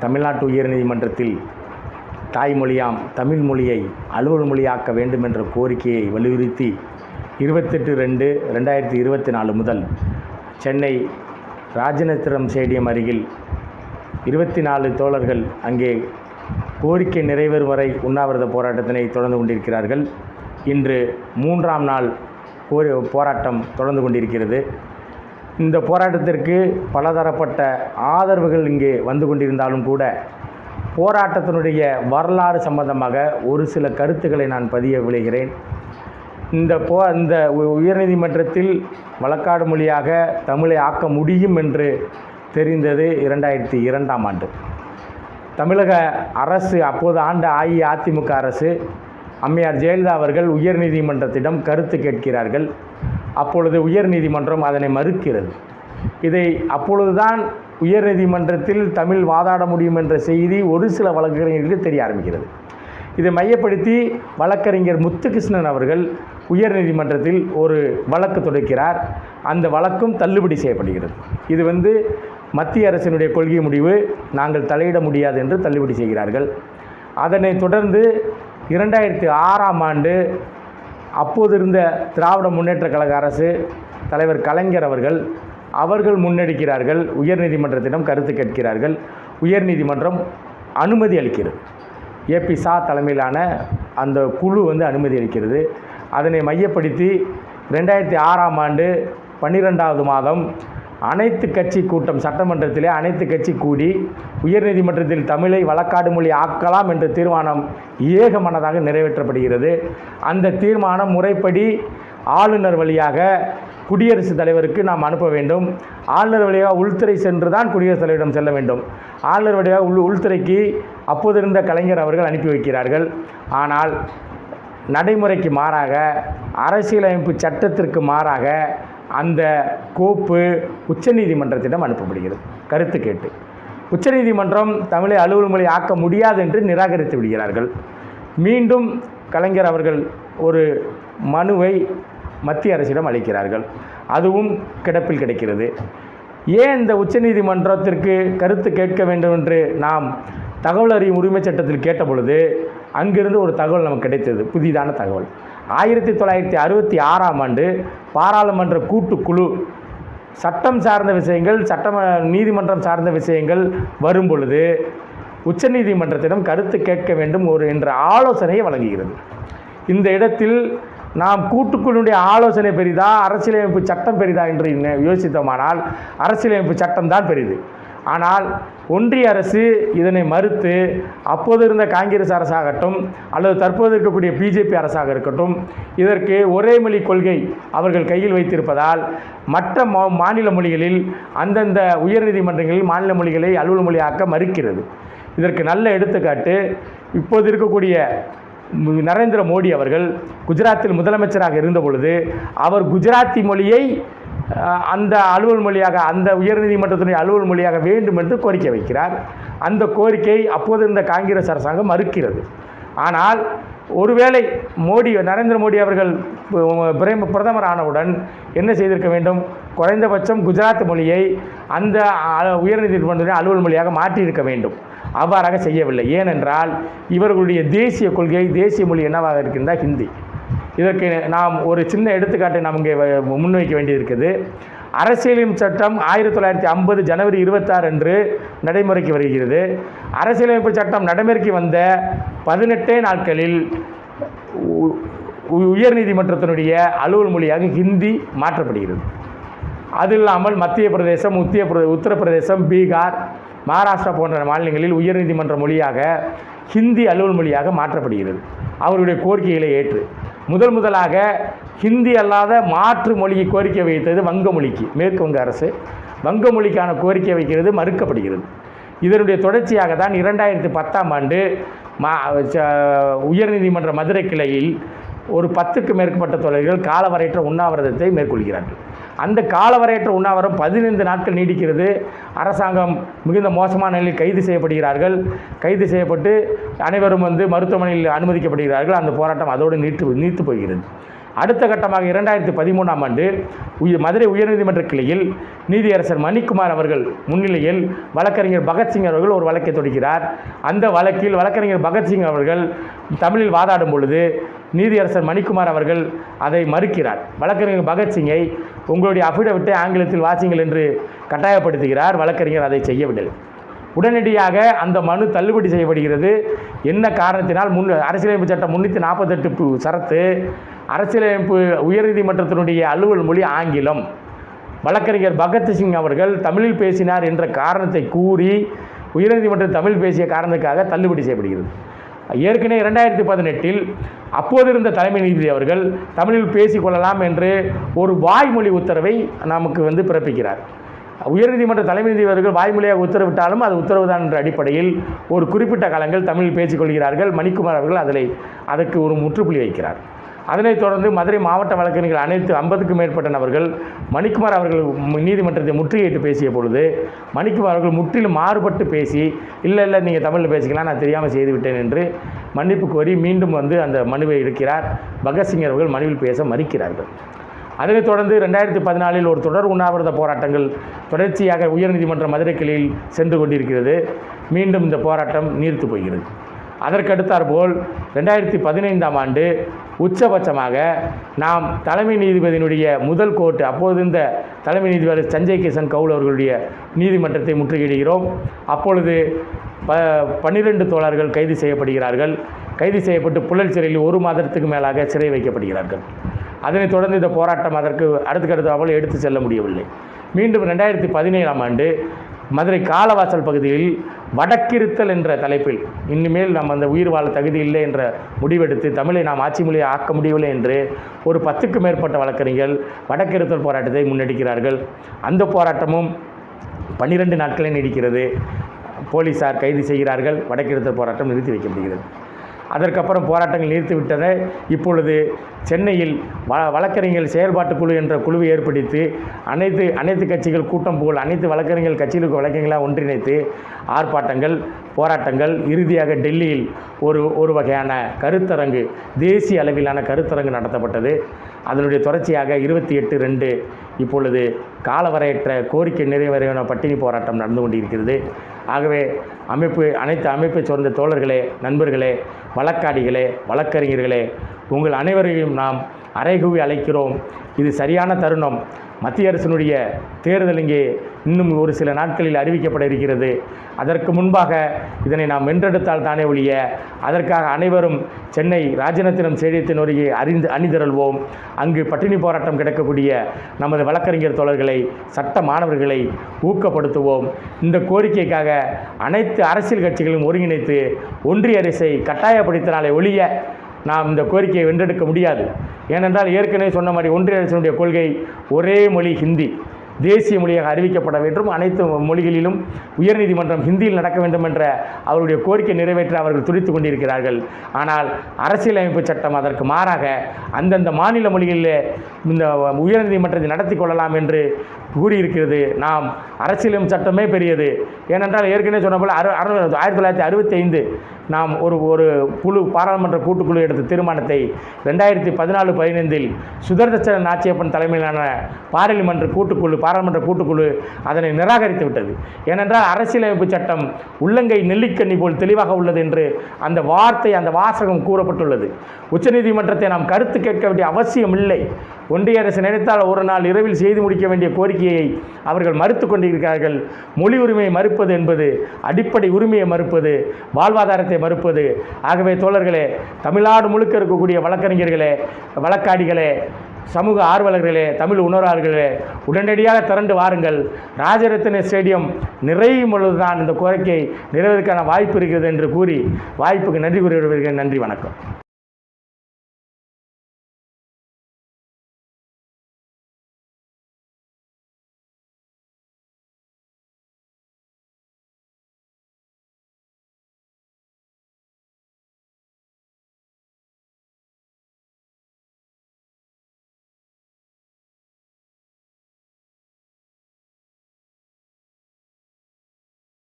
தமிழ்நாட்டு உயர்நீதிமன்றத்தில் தாய்மொழியாம் தமிழ் மொழியை அலுவல் மொழியாக்க வேண்டும் என்ற கோரிக்கையை வலியுறுத்தி இருபத்தெட்டு ரெண்டு ரெண்டாயிரத்தி இருபத்தி நாலு முதல் சென்னை ராஜநத்திரம் ஸ்டேடியம் அருகில் இருபத்தி நாலு தோழர்கள் அங்கே கோரிக்கை நிறைவேறும் வரை உண்ணாவிரத போராட்டத்தினை தொடர்ந்து கொண்டிருக்கிறார்கள். இன்று மூன்றாம் நாள் கோரி போராட்டம் தொடர்ந்து கொண்டிருக்கிறது. இந்த போராட்டத்திற்கு பலதரப்பட்ட ஆதரவுகள் இங்கே வந்து கொண்டிருந்தாலும் கூட போராட்டத்தினுடைய வரலாறு சம்பந்தமாக ஒரு சில கருத்துக்களை நான் பதிய விளைகிறேன் இந்த போ இந்த உயர்நீதிமன்றத்தில் வழக்காடு மொழியாக தமிழை ஆக்க முடியும் என்று தெரிந்தது இரண்டாயிரத்தி இரண்டாம் ஆண்டு. தமிழக அரசு அப்போது ஆண்ட அஇஅதிமுக அரசு அம்மையார் ஜெயலலிதா அவர்கள் உயர்நீதிமன்றத்திடம் கருத்து கேட்கிறார்கள். அப்பொழுது உயர்நீதிமன்றம் அதனை மறுக்கிறது. இதை அப்பொழுதுதான் உயர்நீதிமன்றத்தில் தமிழ் வாதாட முடியும் என்ற செய்தி ஒரு சில வழக்கறிஞர்களுக்கு தெரிய ஆரம்பிக்கிறது. இதை மையப்படுத்தி வழக்கறிஞர் முத்துகிருஷ்ணன் அவர்கள் உயர்நீதிமன்றத்தில் ஒரு வழக்கு தொடுக்கிறார். அந்த வழக்கும் தள்ளுபடி செய்யப்படுகிறது. இது வந்து மத்திய அரசினுடைய கொள்கை முடிவு நாங்கள் தலையிட முடியாது என்று தள்ளுபடி செய்கிறார்கள். அதனைத் தொடர்ந்து இரண்டாயிரத்தி ஆறாம் ஆண்டு அப்போது இருந்த திராவிட முன்னேற்ற கழக அரசு தலைவர் கலைஞர் அவர்கள் அவர்கள் முன்னெடுக்கிறார்கள் உயர்நீதிமன்றத்திடம் கருத்து கேட்கிறார்கள் உயர்நீதிமன்றம் அனுமதி அளிக்கிறது. ஏபி சா தலைமையிலான அந்த குழு வந்து அனுமதி அளிக்கிறது. அதனை மையப்படுத்தி ரெண்டாயிரத்தி ஆறாம் ஆண்டு பன்னிரெண்டாவது மாதம் அனைத்து கட்சி கூட்டம் சட்டமன்றத்திலே அனைத்து கட்சி கூடி உயர்நீதிமன்றத்தில் தமிழை வழக்காடு மொழி ஆக்கலாம் என்ற தீர்மானம் ஏகமனதாக நிறைவேற்றப்படுகிறது. அந்த தீர்மானம் முறைப்படி ஆளுநர் வழியாக குடியரசுத் தலைவருக்கு நாம் அனுப்ப வேண்டும். ஆளுநர் வழியாக உள்துறை சென்று தான் குடியரசுத் தலைவரிடம் செல்ல வேண்டும். ஆளுநர் வழியாக உள் உள்துறைக்கு அப்போது இருந்த கலைஞர் அவர்கள் அனுப்பி வைக்கிறார்கள். ஆனால் நடைமுறைக்கு மாறாக அரசியலமைப்பு சட்டத்திற்கு மாறாக அந்த கோப்பு உச்சநீதிமன்றத்திடம் அனுப்பப்படுகிறது. கருத்து கேட்டு. உச்சநீதிமன்றம் தமிழை அலுவல் மொழி ஆக்க முடியாது என்று நிராகரித்து விடுகிறார்கள். மீண்டும் கலைஞர் அவர்கள் ஒரு மனுவை மத்திய அரசிடம் அளிக்கிறார்கள். அதுவும் கிடப்பில் கிடைக்கிறது. ஏன் இந்த உச்சநீதிமன்றத்திற்கு கருத்து கேட்க வேண்டும் என்று நாம் தகவல் அறியும் உரிமை சட்டத்தில் கேட்ட பொழுது அங்கிருந்து ஒரு தகவல் நமக்கு கிடைத்தது. புதிதான தகவல். ஆயிரத்தி தொள்ளாயிரத்தி அறுபத்தி ஆறாம் ஆண்டு பாராளுமன்ற கூட்டுக்குழு சட்டம் சார்ந்த விஷயங்கள் சட்டம் நீதிமன்றம் சார்ந்த விஷயங்கள் வரும் பொழுது உச்சநீதிமன்றத்திடம் கருத்து கேட்க வேண்டும் ஒரு என்ற ஆலோசனையை வழங்குகிறது. இந்த இடத்தில் நாம் கூட்டுக்குழுடைய ஆலோசனை பெரிதா அரசியலமைப்பு சட்டம் பெரிதா என்று யோசித்தோமானால் அரசியலமைப்பு சட்டம் தான் பெரிது. ஆனால் ஒன்றிய அரசு இதனை மறுத்து அப்போது இருந்த காங்கிரஸ் அரசாகட்டும் அல்லது தற்போது இருக்கக்கூடிய பிஜேபி அரசாக இருக்கட்டும் இதற்கு ஒரே மொழி கொள்கை அவர்கள் கையில் வைத்திருப்பதால் மற்ற மா- மாநில மொழிகளில் அந்தந்த உயர்நீதிமன்றங்களில் மாநில மொழிகளை அலுவல் மொழியாக்க மறுக்கிறது. இதற்கு நல்ல எடுத்துக்காட்டு இப்போது இருக்கக்கூடிய நரேந்திர மோடி அவர்கள் குஜராத்தில் முதலமைச்சராக இருந்த பொழுது அவர் குஜராத்தி மொழியை அந்த அலுவல் மொழியாக அந்த உயர்நீதிமன்றத்தினுடைய அலுவல் மொழியாக வேண்டும் என்று கோரிக்கை வைக்கிறார். அந்த கோரிக்கை அப்போது இருந்த காங்கிரஸ் அரசாங்கம் மறுக்கிறது. ஆனால் ஒருவேளை மோடி நரேந்திர மோடி அவர்கள் பு- பிரதமர் ஆனவுடன் என்ன செய்திருக்க வேண்டும்? குறைந்தபட்சம் குஜராத் மொழியை அந்த அ- உயர்நீதிமன்றத்தின் அலுவல் மொழியாக மாற்றியிருக்க வேண்டும். அவ்வாறாக செய்யவில்லை. ஏனென்றால் இவர்களுடைய தேசிய கொள்கை தேசிய மொழி என்னவாக இருக்கின்றா ஹிந்தி. இதற்கு நாம் ஒரு சின்ன எடுத்துக்காட்டை நாம் இங்கே முன்வைக்க வேண்டியிருக்குது அரசியலமைப்பு சட்டம் ஆயிரத்தி தொள்ளாயிரத்தி ஐம்பது ஜனவரி இருபத்தாறு அன்று நடைமுறைக்கு வருகிறது. அரசியலமைப்பு சட்டம் நடைமுறைக்கு வந்த பதினெட்டே நாட்களில் உயர்நீதிமன்றத்தினுடைய அலுவல் மொழியாக ஹிந்தி மாற்றப்படுகிறது. அது இல்லாமல் மத்திய பிரதேசம் உத்திய பிரதே உத்தரப்பிரதேசம் பீகார் மகாராஷ்டிரா போன்ற மாநிலங்களில் உயர்நீதிமன்ற மொழியாக ஹிந்தி அலுவல் மொழியாக மாற்றப்படுகிறது. அவருடைய கோரிக்கைகளை ஏற்று முதல் முதலாக ஹிந்தி அல்லாத மாற்று மொழியை கோரிக்கை வைத்தது வங்க மொழிக்கு மேற்கு வங்க அரசு. வங்க மொழிக்கான கோரிக்கை வைக்கிறது மறுக்கப்படுகிறது. இதனுடைய தொடர்ச்சியாக தான் இரண்டாயிரத்தி பத்தாம் ஆண்டு மா ச- உயர்நீதிமன்ற மதுரை கிளையில் ஒரு பத்துக்கு மேற்பட்ட தொழில்கள் காலவரையற்ற உண்ணாவிரதத்தை மேற்கொள்கிறார்கள். அந்த காலவரையற்ற உண்ணாவிரம் பதினைந்து நாட்கள் நீடிக்கிறது. அரசாங்கம் மிகுந்த மோசமான நிலையில் கைது செய்யப்படுகிறார்கள். கைது செய்யப்பட்டு அனைவரும் வந்து மருத்துவமனையில் அனுமதிக்கப்படுகிறார்கள். அந்த போராட்டம் அதோடு நீட்டு நீத்து போகிறது. அடுத்த கட்டமாக இரண்டாயிரத்தி பதிமூணாம் ஆண்டு உய- மதுரை உயர்நீதிமன்ற கிளையில் நீதியரசர் மணிக்குமார் அவர்கள் முன்னிலையில் வழக்கறிஞர் பகத்சிங் அவர்கள் ஒரு வழக்கை தொடுக்கிறார். அந்த வழக்கில் வழக்கறிஞர் பகத்சிங் அவர்கள் தமிழில் வாதாடும் பொழுது நீதியரசர் மணிக்குமார் அவர்கள் அதை மறுக்கிறார். வழக்கறிஞர் பகத்சிங்கை உங்களுடைய அஃபிடவிட்டை ஆங்கிலத்தில் வாசிங்கள் என்று கட்டாயப்படுத்துகிறார். வழக்கறிஞர் அதை செய்யவில்லை. உடனடியாக அந்த மனு தள்ளுபடி செய்யப்படுகிறது. என்ன காரணத்தினால் முன் அரசியலமைப்பு சட்டம் முன்னூற்றி நாற்பத்தெட்டு சரத்து அரசியலமைப்பு உயர்நீதிமன்றத்தினுடைய அலுவல் மொழி ஆங்கிலம். வழக்கறிஞர் பகத் சிங் அவர்கள் தமிழில் பேசினார் என்ற காரணத்தை கூறி உயர்நீதிமன்றம் தமிழ் பேசிய காரணத்துக்காக தள்ளுபடி செய்யப்படுகிறது. ஏற்கனவே இரண்டாயிரத்தி பதினெட்டில் அப்போது இருந்த தலைமை நீதிபதி அவர்கள் தமிழில் பேசிக்கொள்ளலாம் என்று ஒரு வாய்மொழி உத்தரவை நமக்கு வந்து பிறப்பிக்கிறார். உயர்நீதிமன்ற தலைமை நீதிபதி அவர்கள் வாய்மொழியாக உத்தரவிட்டாலும் அது உத்தரவுதான் என்ற அடிப்படையில் ஒரு குறிப்பிட்ட காலங்கள் தமிழில் பேசிக்கொள்கிறார்கள். மணிக்குமார் அவர்கள் அதில் அதற்கு ஒரு முற்றுப்புள்ளி வைக்கிறார். அதனைத் தொடர்ந்து மதுரை மாவட்ட வழக்கறிஞர்கள் அனைத்து ஐம்பதுக்கும் மேற்பட்ட நபர்கள் மணிக்குமார் அவர்கள் நீதிமன்றத்தை முற்றுகையிட்டு பேசிய பொழுது மணிக்குமார் அவர்கள் முற்றிலும் மாறுபட்டு பேசி இல்லை இல்லை நீங்கள் தமிழில் பேசிக்கலாம் நான் தெரியாமல் செய்துவிட்டேன் என்று மன்னிப்பு கோரி மீண்டும் வந்து அந்த மனுவை எடுக்கிறார். பகத்சிங் அவர்கள் மனுவில் பேச மறுக்கிறார்கள். அதனைத் தொடர்ந்து ரெண்டாயிரத்தி பதினாலில் ஒரு தொடர் உண்ணாவிரத போராட்டங்கள் தொடர்ச்சியாக உயர்நீதிமன்ற மதுரை கிளையில் சென்று கொண்டிருக்கிறது. மீண்டும் இந்த போராட்டம் நீர்த்து போகிறது. அதற்கடுத்தாற்போல் ரெண்டாயிரத்தி பதினைந்தாம் ஆண்டு உச்சபட்சமாக நாம் தலைமை நீதிபதியினுடைய முதல் கோர்ட்டு அப்போது இந்த தலைமை நீதிபதி சஞ்சய் கிஷன் கவுல் அவர்களுடைய நீதிமன்றத்தை முற்றுகையிடுகிறோம். அப்பொழுது ப பன்னிரெண்டு தோழர்கள் கைது செய்யப்படுகிறார்கள். கைது செய்யப்பட்டு புழல் சிறையில் ஒரு மாதத்துக்கு மேலாக சிறை வைக்கப்படுகிறார்கள். அதனைத் தொடர்ந்து இந்த போராட்டம் அதற்கு அடுத்தடுத்தாமல் எடுத்து செல்ல முடியவில்லை. மீண்டும் ரெண்டாயிரத்தி பதினேழாம் ஆண்டு மதுரை காலவாசல் பகுதியில் வடக்கிருத்தல் என்ற தலைப்பில் இனிமேல் நம்ம அந்த உயிர் வாழ தகுதி இல்லை என்ற முடிவெடுத்து தமிழை நாம் ஆட்சி மொழியை ஆக்க முடியவில்லை என்று ஒரு பத்துக்கும் மேற்பட்ட வழக்கறிஞர்கள் வடக்கிருத்தல் போராட்டத்தை முன்னெடுக்கிறார்கள். அந்த போராட்டமும் பன்னிரெண்டு நாட்களே நீடிக்கிறது. போலீசார் கைது செய்கிறார்கள். வடக்கிருத்தல் போராட்டம் நிறுத்தி வைக்கப்படுகிறது அதற்கப்புறம் போராட்டங்கள் நிறுத்திவிட்டதை இப்பொழுது சென்னையில் வ வழக்கறிஞர் செயல்பாட்டு குழு என்ற குழுவை ஏற்படுத்தி அனைத்து அனைத்து கட்சிகள் கூட்டம் போல் அனைத்து வழக்கறிஞர்கள் கட்சிகளுக்கு வழக்கறிஞர்களாக ஒன்றிணைத்து ஆர்ப்பாட்டங்கள் போராட்டங்கள் இறுதியாக டெல்லியில் ஒரு ஒரு வகையான கருத்தரங்கு தேசிய அளவிலான கருத்தரங்கு நடத்தப்பட்டது. அதனுடைய தொடர்ச்சியாக இருபத்தி எட்டு ரெண்டு இப்பொழுது காலவரையற்ற கோரிக்கை நிறைவேறின பட்டினி போராட்டம் நடந்து கொண்டிருக்கிறது. ஆகவே அமைப்பு அனைத்து அமைப்பை சார்ந்த தோழர்களே நண்பர்களே வழக்காடிகளே வழக்கறிஞர்களே உங்கள் அனைவரையும் நாம் அறைகூவி அழைக்கிறோம். இது சரியான தருணம். மத்திய அரசினுடைய தேர்தல் இங்கே இன்னும் ஒரு சில நாட்களில் அறிவிக்கப்பட இருக்கிறது. அதற்கு முன்பாக இதனை நாம் வென்றெடுத்தால் தானே ஒழிய அதற்காக அனைவரும் சென்னை ராஜநத்தினம் ஸ்டேடியத்தின் அருகே அறிந்து அணிதிரள்வோம். அங்கு பட்டினி போராட்டம் கிடக்கக்கூடிய நமது வழக்கறிஞர் தோழர்களை சட்ட மாணவர்களை ஊக்கப்படுத்துவோம். இந்த கோரிக்கைக்காக அனைத்து அரசியல் கட்சிகளும் ஒருங்கிணைத்து ஒன்றிய அரசை கட்டாயப்படுத்தினாலே ஒழிய நாம் இந்த கோரிக்கையை வென்றெடுக்க முடியாது. ஏனென்றால் ஏற்கனவே சொன்ன மாதிரி ஒன்றிய அரசினுடைய கொள்கை ஒரே மொழி ஹிந்தி. தேசிய மொழியாக அறிவிக்கப்பட வேண்டும். அனைத்து மொழிகளிலும் உயர்நீதிமன்றம் ஹிந்தியில் நடக்க வேண்டும் என்ற அவருடைய கோரிக்கை நிறைவேற்ற அவர்கள் துடித்து கொண்டிருக்கிறார்கள். ஆனால் அரசியலமைப்பு சட்டம் அதற்கு மாறாக அந்தந்த மாநில மொழிகளிலே இந்த உயர்நீதிமன்றத்தை நடத்தி கொள்ளலாம் என்று கூறியிருக்கிறது. நாம் அரசியலமைப்பு சட்டமே பெரியது. ஏனென்றால் ஏற்கனவே சொன்ன போல் அறு அறு ஆயிரத்தி தொள்ளாயிரத்தி அறுபத்தி ஐந்து நாம் ஒரு ஒரு குழு பாராளுமன்ற கூட்டுக்குழு எடுத்த தீர்மானத்தை ரெண்டாயிரத்தி பதினாலு பதினைந்தில் சுதர்சன நாச்சியப்பன் தலைமையிலான பாராளுமன்ற கூட்டுக்குழு பாராளுமன்ற கூட்டுக்குழு அதனை நிராகரித்து விட்டது. ஏனென்றால் அரசியலமைப்பு சட்டம் உள்ளங்கை நெல்லிக்கண்ணி போல் தெளிவாக உள்ளது என்று அந்த வார்த்தை அந்த வாசகம் கூறப்பட்டுள்ளது. உச்சநீதிமன்றத்தை நாம் கருத்து கேட்க வேண்டிய அவசியம் இல்லை ஒன்றிய அரசு நினைத்தால் ஒரு நாள் இரவில் செய்து முடிக்க வேண்டிய கோரிக்கையை அவர்கள் மறுத்து கொண்டிருக்கிறார்கள். மொழி உரிமையை மறுப்பது என்பது அடிப்படை உரிமையை மறுப்பது வாழ்வாதாரத்தை மறுப்பது. ஆகவே தோழர்களே தமிழ்நாடு முழுக்க இருக்கக்கூடிய வழக்கறிஞர்களே வழக்காடிகளே சமூக ஆர்வலர்களே தமிழ் உணர்வாளர்களே உடனடியாக திரண்டு வாருங்கள். ராஜரத்தின ஸ்டேடியம் நிறையும் பொழுதுதான் இந்த கோரிக்கை நிறைவதற்கான வாய்ப்பு இருக்கிறது என்று கூறி வாய்ப்புக்கு நன்றி கூறி விடுவதற்கு நன்றி வணக்கம்.